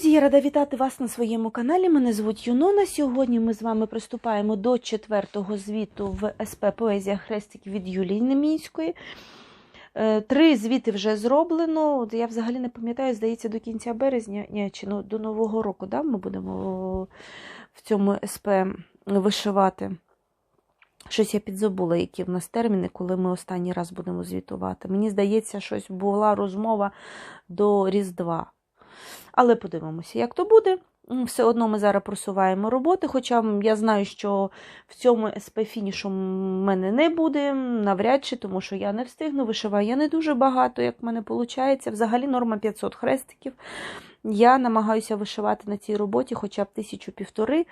Друзі, я рада вітати вас на своєму каналі. Мене звуть Юнона. Сьогодні ми з вами приступаємо до четвертого звіту в СП Поезія Хрестик від Юлії Немінської. Е, Три звіти вже зроблено. Я взагалі не пам'ятаю, здається, до кінця березня, ні, чи ну, до Нового року да, ми будемо в цьому СП вишивати. Щось я підзабула, які в нас терміни, коли ми останній раз будемо звітувати. Мені здається, щось була розмова до Різдва. Але подивимося, як то буде. Все одно ми зараз просуваємо роботи, хоча я знаю, що в цьому СП фінішу в мене не буде, навряд чи, тому що я не встигну, вишиваю я не дуже багато, як в мене виходить. Взагалі норма 500 хрестиків. Я намагаюся вишивати на цій роботі хоча б тисячу півтори.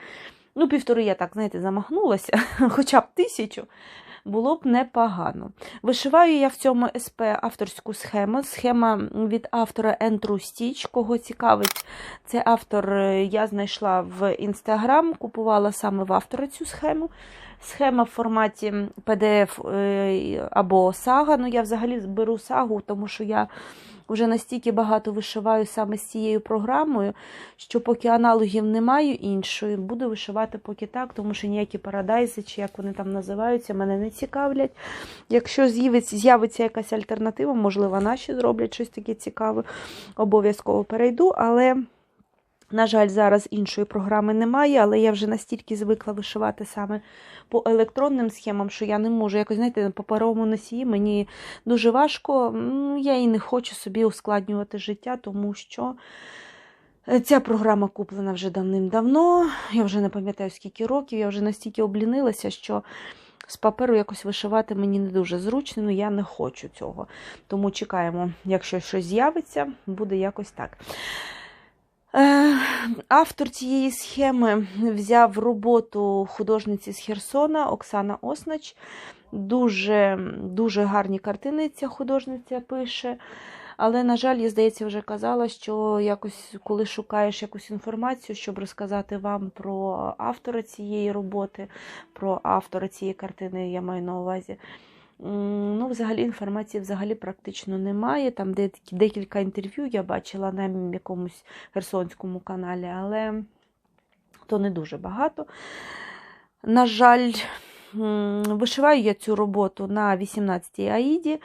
Ну, півтори я так, знаєте, замахнулася, хоча б тисячу. Було б непогано. Вишиваю я в цьому СП авторську схему. Схема від автора Ентру Стіч. Кого цікавить, це автор е, я знайшла в інстаграм, купувала саме в автора цю схему. Схема в форматі PDF е, або сага. Ну, я взагалі беру сагу, тому що я вже настільки багато вишиваю саме з цією програмою, що поки аналогів немає іншої, буду вишивати поки так, тому що ніякі парадайзи, чи як вони там називаються, мене не цікавлять. Якщо з'явиться, з'явиться якась альтернатива, можливо, наші зроблять щось таке цікаве, обов'язково перейду, але. На жаль, зараз іншої програми немає, але я вже настільки звикла вишивати саме по електронним схемам, що я не можу якось, знаєте, на паперовому носії мені дуже важко. Ну, Я і не хочу собі ускладнювати життя, тому що ця програма куплена вже давним-давно. Я вже не пам'ятаю скільки років, я вже настільки облінилася, що з паперу якось вишивати мені не дуже зручно, ну я не хочу цього. Тому чекаємо, якщо щось з'явиться, буде якось так. Е, Автор цієї схеми взяв роботу художниці з Херсона Оксана Оснач. Дуже, дуже гарні картини ця художниця пише. Але, на жаль, я, здається, вже казала, що якось, коли шукаєш якусь інформацію, щоб розказати вам про автора цієї роботи, про автора цієї картини, я маю на увазі. Ну, взагалі інформації взагалі практично немає. Там декілька інтерв'ю я бачила на якомусь херсонському каналі, але то не дуже багато. На жаль, вишиваю я цю роботу на 18-й Аїді.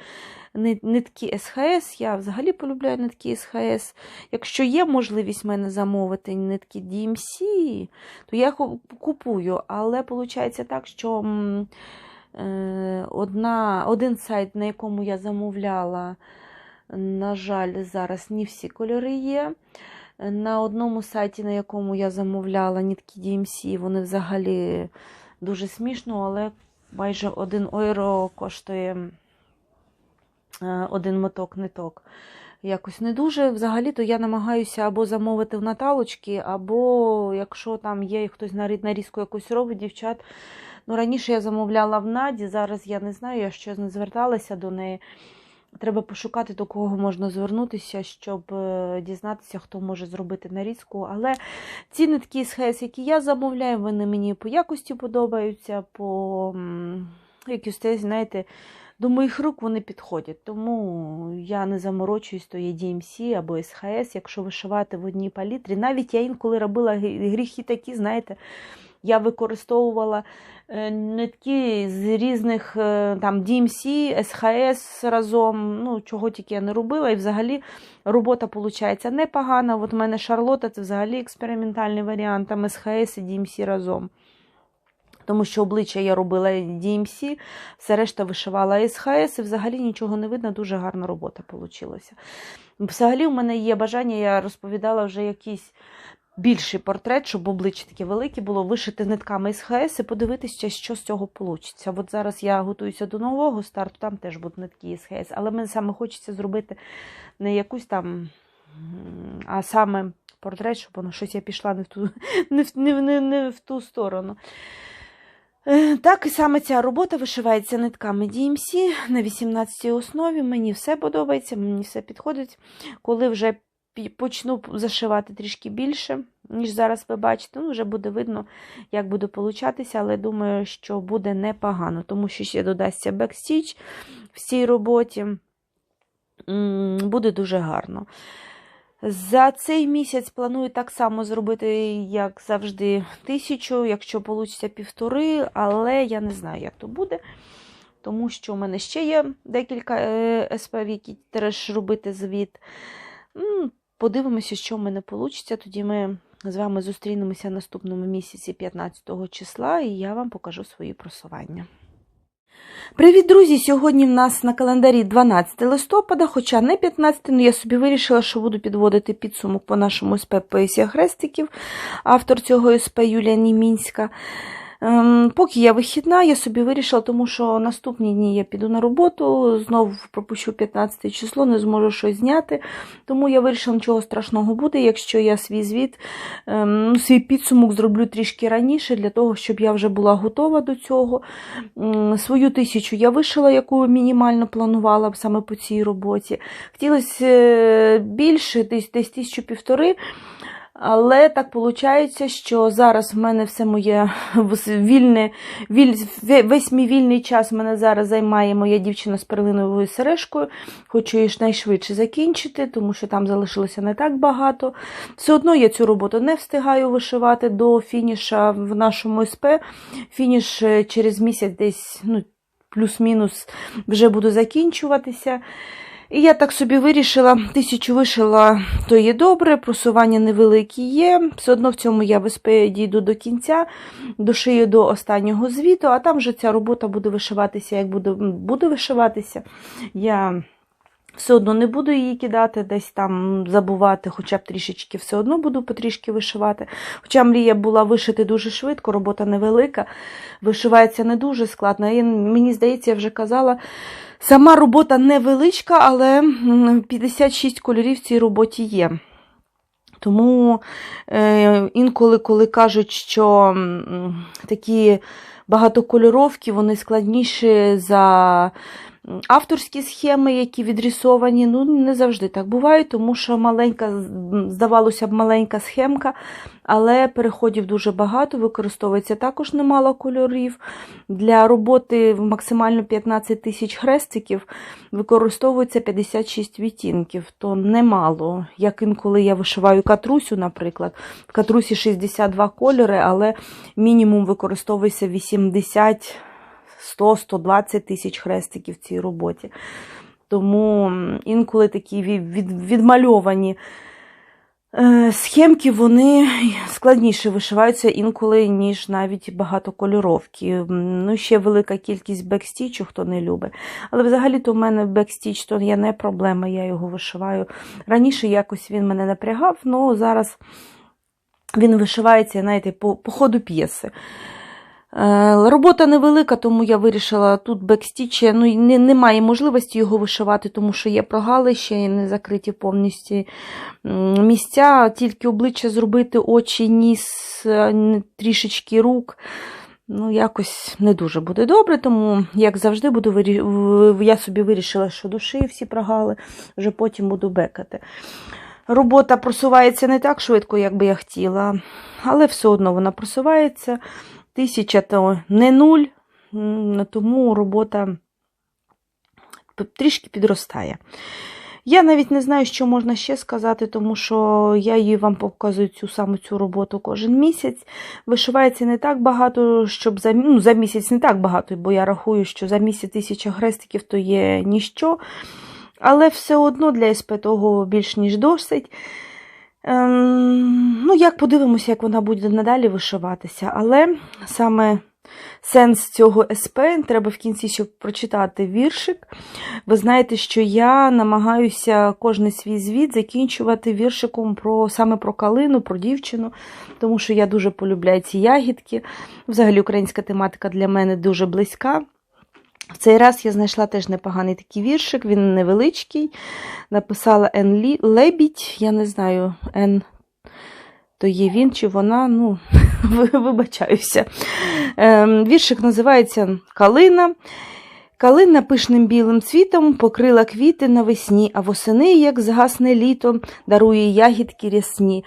Ни- Нитки СХС, я взагалі полюбляю нитки СХС. Якщо є можливість мене замовити нитки DMC, то я ку- купую. Але виходить так, що одна, один сайт, на якому я замовляла, на жаль, зараз не всі кольори є. На одному сайті, на якому я замовляла нитки DMC, вони взагалі дуже смішно, але майже 1 євро коштує е, один моток ниток. Якось не дуже. Взагалі-то я намагаюся або замовити в Наталочки, або якщо там є хтось нарі- нарізку якусь робить, дівчат. Ну, раніше я замовляла в Наді, зараз я не знаю, я ще не зверталася до неї. Треба пошукати, до кого можна звернутися, щоб е, дізнатися, хто може зробити нарізку. Але ці нитки з ХС, які я замовляю, вони мені по якості подобаються, по те, знаєте, до моїх рук вони підходять. Тому я не заморочуюсь, то є DMC або СХС, якщо вишивати в одній палітрі. Навіть я інколи робила гріхи такі, знаєте, я використовувала е, нитки з різних е, там DMC, SHS разом, ну чого тільки я не робила. І взагалі робота виходить непогана. От у мене Шарлота це взагалі експериментальний варіант, там SHS і DMC разом. Тому що обличчя я робила DMC, все решта вишивала SHS, і взагалі нічого не видно, дуже гарна робота вийшла. Взагалі, у мене є бажання, я розповідала вже якийсь більший портрет, щоб обличчя таке велике було, вишити нитками СХС і подивитися, що з цього вийде. От зараз я готуюся до нового старту, там теж будуть нитки СХС, але мені саме хочеться зробити не якусь там, а саме портрет, щоб воно щось я пішла не в ту, не в, не, не, не в ту сторону. Е, Так і саме ця робота вишивається нитками DMC на 18 основі. Мені все подобається, мені все підходить. Коли вже почну зашивати трішки більше, ніж зараз ви бачите, ну вже буде видно, як буде получатися, але думаю, що буде непогано, тому що ще додасться бекстіч в цій роботі. Буде дуже гарно. За цей місяць планую так само зробити, як завжди, тисячу, якщо вийде півтори, але я не знаю, як то буде. Тому що в мене ще є декілька е, СП, в які теж робити звіт. Подивимося, що в мене вийде. Тоді ми з вами зустрінемося наступному місяці 15 числа, і я вам покажу свої просування. Привіт, друзі! Сьогодні в нас на календарі 12 листопада, хоча не 15, але я собі вирішила, що буду підводити підсумок по нашому СП Поесія Хрестиків, автор цього СП Юлія Німінська. Ем, Поки я вихідна, я собі вирішила, тому що наступні дні я піду на роботу, знову пропущу 15 число, не зможу щось зняти. Тому я вирішила, нічого страшного буде, якщо я свій звіт, ем, ну, свій підсумок зроблю трішки раніше, для того, щоб я вже була готова до цього. Свою тисячу я вишила, яку мінімально планувала саме по цій роботі. Хотілося е, більше, десь десь тисячу півтори. Але так виходить, що зараз в мене все моє вільне, віль, весь мій вільний час мене зараз займає моя дівчина з перлиновою сережкою. Хочу її найшвидше закінчити, тому що там залишилося не так багато. Все одно я цю роботу не встигаю вишивати до фініша в нашому СП. Фініш е, через місяць десь ну, плюс-мінус вже буду закінчуватися. І я так собі вирішила, тисячу вишила, то є добре, просування невеликі є. Все одно в цьому я дійду до кінця, дошию до останнього звіту, а там вже ця робота буде вишиватися, як буде, буде вишиватися. Я все одно не буду її кидати, десь там забувати, хоча б трішечки все одно буду потрішки вишивати. Хоча мрія була вишити дуже швидко, робота невелика, вишивається не дуже складно. І мені здається, я вже казала. Сама робота невеличка, але 56 кольорів в цій роботі є. Тому е, інколи, коли кажуть, що такі багатокольоровки, вони складніші за авторські схеми, які відрисовані, ну не завжди так буває, тому що маленька, здавалося б, маленька схемка, але переходів дуже багато, використовується також немало кольорів. Для роботи в максимально 15 тисяч хрестиків використовується 56 відтінків, то немало. Як інколи я вишиваю катрусю, наприклад, в катрусі 62 кольори, але мінімум використовується 80 100-120 тисяч хрестиків в цій роботі. Тому інколи такі відмальовані е, схемки, вони складніше вишиваються інколи, ніж навіть багатокольоровки. Ну, ще велика кількість бекстічу, хто не любить. Але взагалі-то в мене бекстіч то є не проблема, я його вишиваю. Раніше якось він мене напрягав, але зараз він вишивається, знаєте, по, по ходу п'єси. Е, робота невелика, тому я вирішила тут бекстіч, ну, не, немає можливості його вишивати, тому що є прогалища і не закриті повністю місця, тільки обличчя зробити, очі, ніс, е, трішечки рук. Ну, якось не дуже буде добре, тому, як завжди, буду я собі вирішила, що душі всі прогали, вже потім буду бекати. Робота просувається не так швидко, як би я хотіла, але все одно вона просувається. Тисяча то не нуль, тому робота трішки підростає. Я навіть не знаю, що можна ще сказати, тому що я її вам показую цю саму цю роботу кожен місяць. Вишивається не так багато, щоб за ну, за місяць не так багато, бо я рахую, що за місяць тисяча хрестиків то є ніщо. Але все одно для СП того більш ніж досить. Ем, ну, як подивимося, як вона буде надалі вишиватися. Але саме сенс цього СП треба в кінці щоб прочитати віршик. Ви знаєте, що я намагаюся кожний свій звіт закінчувати віршиком про саме про калину, про дівчину, тому що я дуже полюбляю ці ягідки. Взагалі, українська тематика для мене дуже близька. В цей раз я знайшла теж непоганий такий віршик, він невеличкий. Написала Н. Лебідь, я не знаю, Н. То є він чи вона, ну, вибачаюся. Ем, віршик називається Калина. Калина пишним білим цвітом покрила квіти навесні, а восени, як згасне літо, дарує ягідки рясні.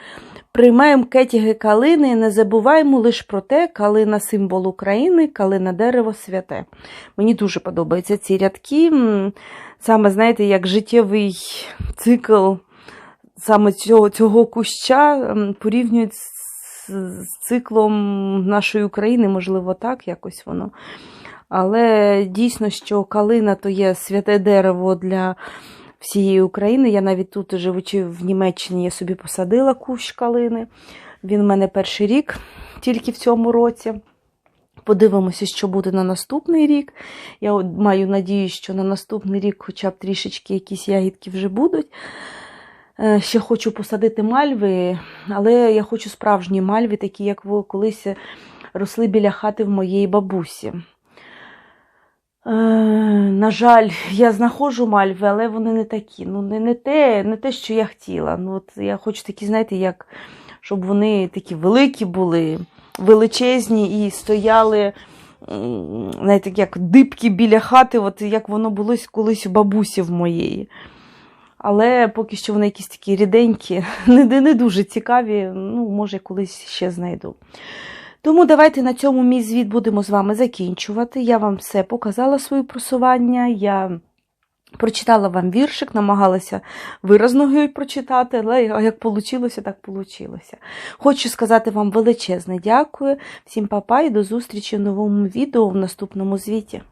Приймаємо кетіги калини, не забуваємо лише про те, калина символ України, калина дерево святе. Мені дуже подобаються ці рядки. Саме, знаєте, як життєвий цикл саме цього, цього куща порівнюють з, з циклом нашої України, можливо, так якось воно. Але дійсно, що калина то є святе дерево для всієї України. Я навіть тут, живучи в Німеччині, я собі посадила кущ калини. Він в мене перший рік, тільки в цьому році. Подивимося, що буде на наступний рік. Я маю надію, що на наступний рік хоча б трішечки якісь ягідки вже будуть. Е, Ще хочу посадити мальви, але я хочу справжні мальви, такі, як колись росли біля хати в моєї бабусі. Е, на жаль, я знаходжу мальви, але вони не такі. Ну, не, не, те, не те, що я хотіла. Ну, от я хочу такі, знаєте, як, щоб вони такі великі були, величезні і стояли, знаєте, як дибки біля хати, от як воно було колись у бабусі в моєї. Але поки що вони якісь такі ріденькі, не, не дуже цікаві, ну, може, колись ще знайду. Тому давайте на цьому мій звіт будемо з вами закінчувати. Я вам все показала своє просування. Я прочитала вам віршик, намагалася виразно його прочитати, але як вийшло, так вийшло. Хочу сказати вам величезне дякую. Всім папа і до зустрічі в новому відео в наступному звіті.